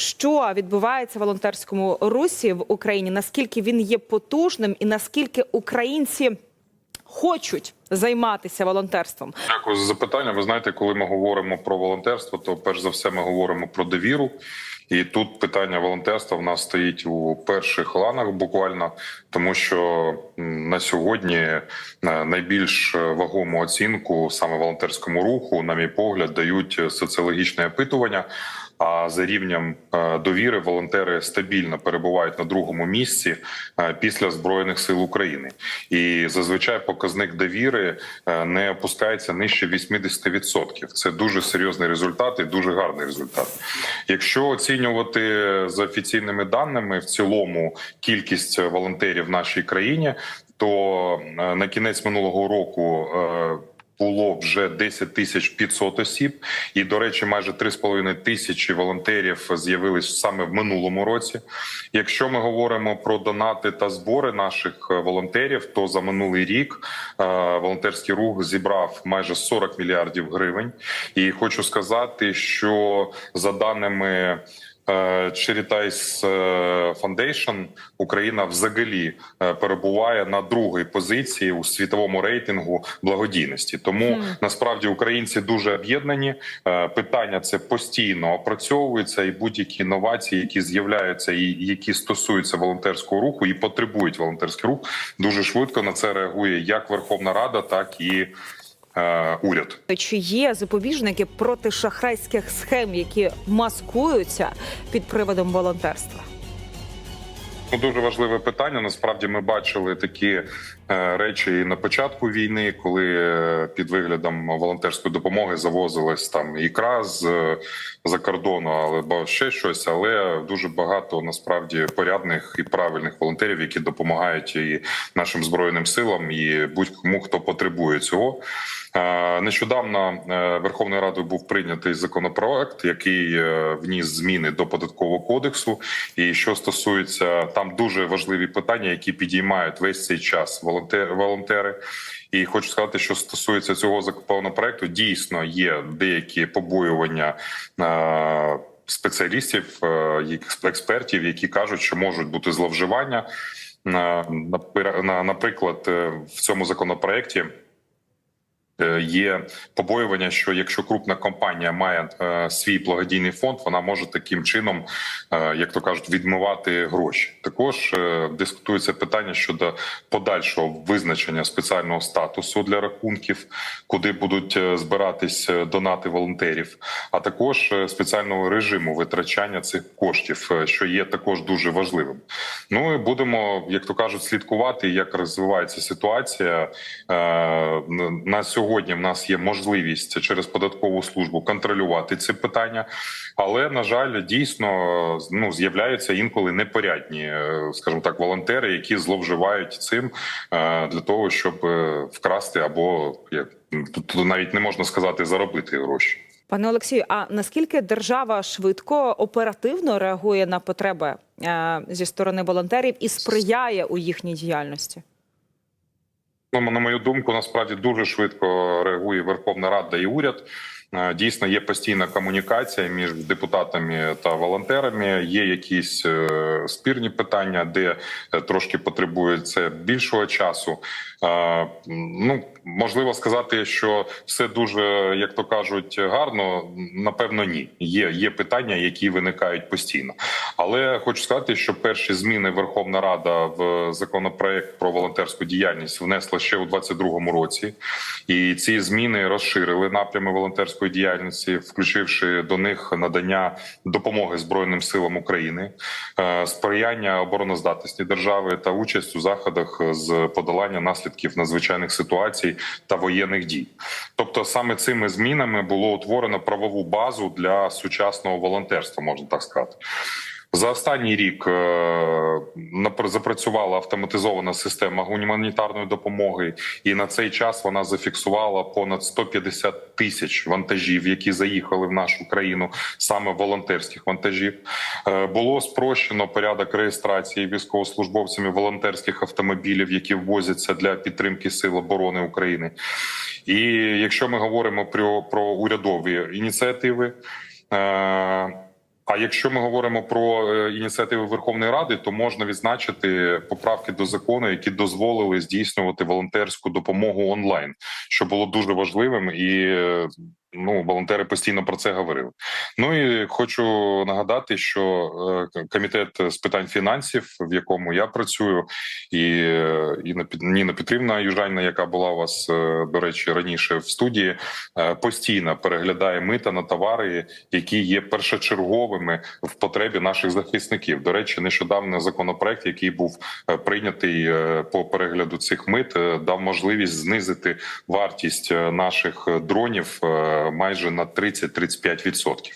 Що відбувається в волонтерському русі в Україні? Наскільки він є потужним, і наскільки українці хочуть займатися волонтерством? Дякую за запитання. Ви знаєте, коли ми говоримо про волонтерство, то перш за все ми говоримо про довіру. І тут питання волонтерства в нас стоїть у перших ланах буквально, тому що на сьогодні е, найбільш вагому оцінку саме волонтерському руху, на мій погляд, дають соціологічне опитування. А за рівнем е, довіри волонтери стабільно перебувають на другому місці е, після збройних сил України, і зазвичай показник довіри е, не опускається нижче 80%. Це дуже серйозний результат і дуже гарний результат. Якщо оцінювати за офіційними даними, в цілому кількість волонтерів в нашій країні, то на кінець минулого року. Було вже 10 тисяч 500 осіб, і до речі, майже 3,5 тисячі волонтерів з'явились саме в минулому році. Якщо ми говоримо про донати та збори наших е, волонтерів, то за минулий рік е, волонтерський рух зібрав майже 40 мільярдів гривень. І хочу сказати, що за даними е, е, Foundation Україна взагалі е, перебуває на другій позиції у світовому рейтингу благодійності. Тому насправді українці дуже об'єднані. Е, Питання це постійно опрацьовується, і будь-які інновації, які з'являються, і які стосуються волонтерського руху і потребують волонтерський рух, дуже швидко на це реагує як Верховна Рада, так і е, уряд. Чи є запобіжники проти шахрайських схем, які маскуються під приводом волонтерства? Ну, дуже важливе питання. Насправді ми бачили такі е, речі і на початку війни, коли е, під виглядом волонтерської допомоги завозилась там ікра з е, за кордону, але ще щось. Але дуже багато насправді порядних і правильних волонтерів, які допомагають і нашим збройним силам, і будь-кому хто потребує цього. Е, Нещодавно е, Верховною Радою був прийнятий законопроект, який е, вніс зміни до податкового кодексу. І що стосується там дуже важливі питання, які підіймають весь цей час волонтери. І хочу сказати, що стосується цього законопроекту, дійсно є деякі побоювання. Спеціалістів, експертів, які кажуть, що можуть бути зловживання. На- напри- на- Наприклад, в цьому законопроекті є побоювання, що якщо крупна компанія має е, свій благодійний фонд, вона може таким чином, е, як то кажуть, відмивати гроші. Також е, дискутується питання щодо подальшого визначення спеціального статусу для рахунків, куди будуть е, збиратись е, донати волонтерів, а також е, спеціального режиму витрачання цих коштів, е, що є також дуже важливим. Ну і будемо, як то кажуть, слідкувати, як розвивається ситуація. Е, На сьогодні в нас є можливість через податкову службу контролювати ці питання, але на жаль, дійсно ну з'являються інколи непорядні, е, скажімо так, волонтери, які зловживають цим е, для того, щоб вкрасти або як тут навіть не можна сказати заробити гроші. Пане Олексію, а наскільки держава швидко оперативно реагує на потреби е, зі сторони волонтерів і сприяє у їхній діяльності? Ну, на мою думку, насправді дуже швидко реагує Верховна Рада і уряд. Е, Дійсно, є постійна комунікація між депутатами та волонтерами. Є якісь е, спірні питання, де е, трошки потребує це більшого часу. Ну можливо сказати, що все дуже, як то кажуть, гарно. Напевно, ні. Є, є питання, які виникають постійно. Але хочу сказати, що перші зміни Верховна Рада в законопроект про волонтерську діяльність внесла ще у 2022 році, і ці зміни розширили напрями волонтерської діяльності, включивши до них надання допомоги Збройним силам України, е, сприяння обороноздатності держави та участь у заходах з подолання наслідків надзвичайних ситуацій та воєнних дій. Тобто, саме цими змінами було утворено правову базу для сучасного волонтерства, можна так сказати. За останній рік е, запрацювала автоматизована система гуманітарної допомоги, і на цей час вона зафіксувала понад 150 тисяч вантажів, які заїхали в нашу країну, саме волонтерських вантажів. Е, Було спрощено порядок реєстрації військовослужбовцями волонтерських автомобілів, які ввозяться для підтримки сил оборони України. І якщо ми говоримо про, про урядові ініціативи. А якщо ми говоримо про е, ініціативи Верховної Ради, то можна відзначити поправки до закону, які дозволили здійснювати волонтерську допомогу онлайн, що було дуже важливим, і е, ну волонтери постійно про це говорили. Ну і хочу нагадати, що е, комітет з питань фінансів, в якому я працюю, і е, Інна Ніна Петрівна Южаніна, яка була у вас е, до речі раніше в студії, постійно переглядає мита на товари, які є першочерговими в потребі наших захисників. До речі, нещодавно законопроект, який був прийнятий по перегляду цих мит, дав можливість знизити вартість наших дронів майже на 30-35%.